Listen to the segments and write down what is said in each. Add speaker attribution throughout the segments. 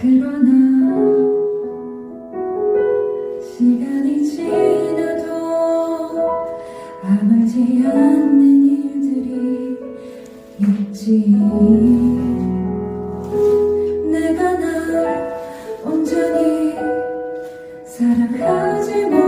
Speaker 1: 그러나 시간이 지나도 아물지 않는 일들이 있지. 내가 날 온전히 사랑하지 못해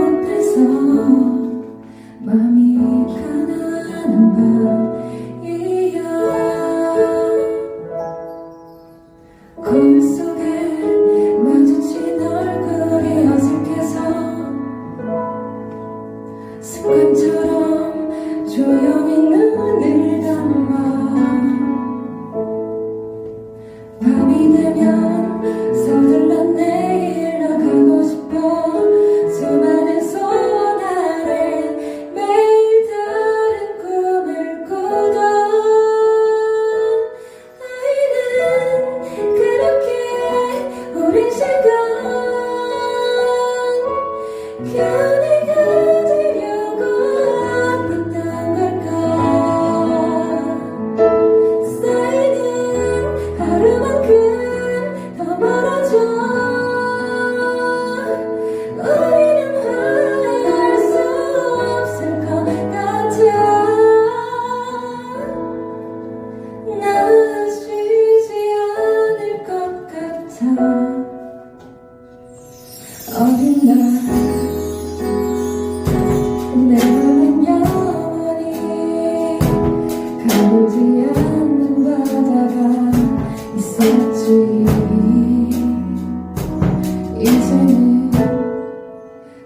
Speaker 1: Твою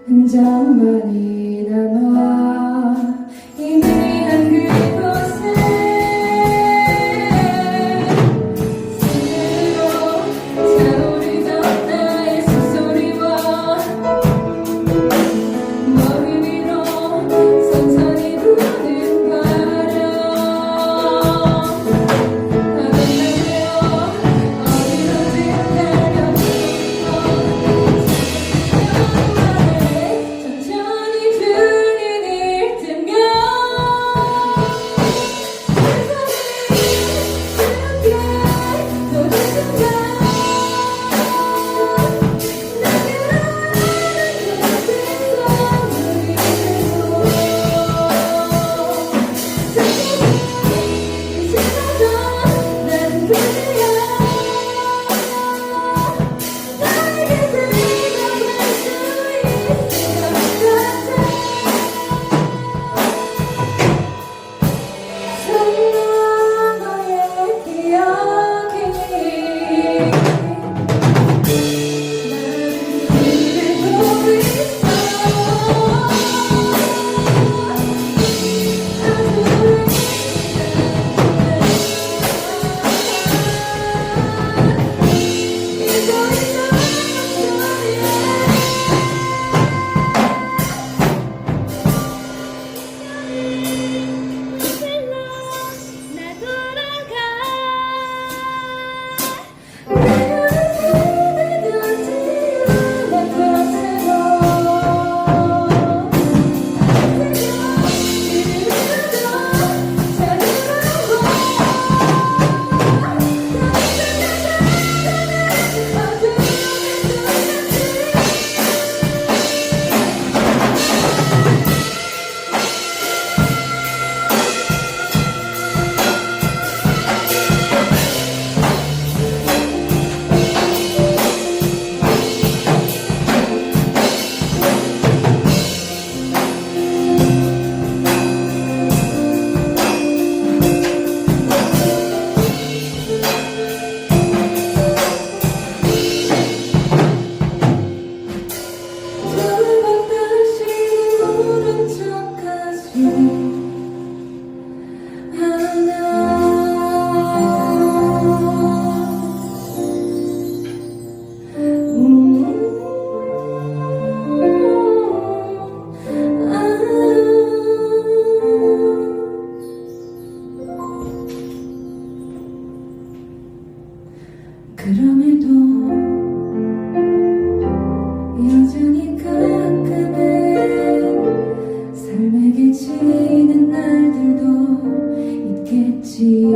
Speaker 1: 한 장만이 남아 그럼에도 여전히 가끔은 삶에게 지는 날들도 있겠지.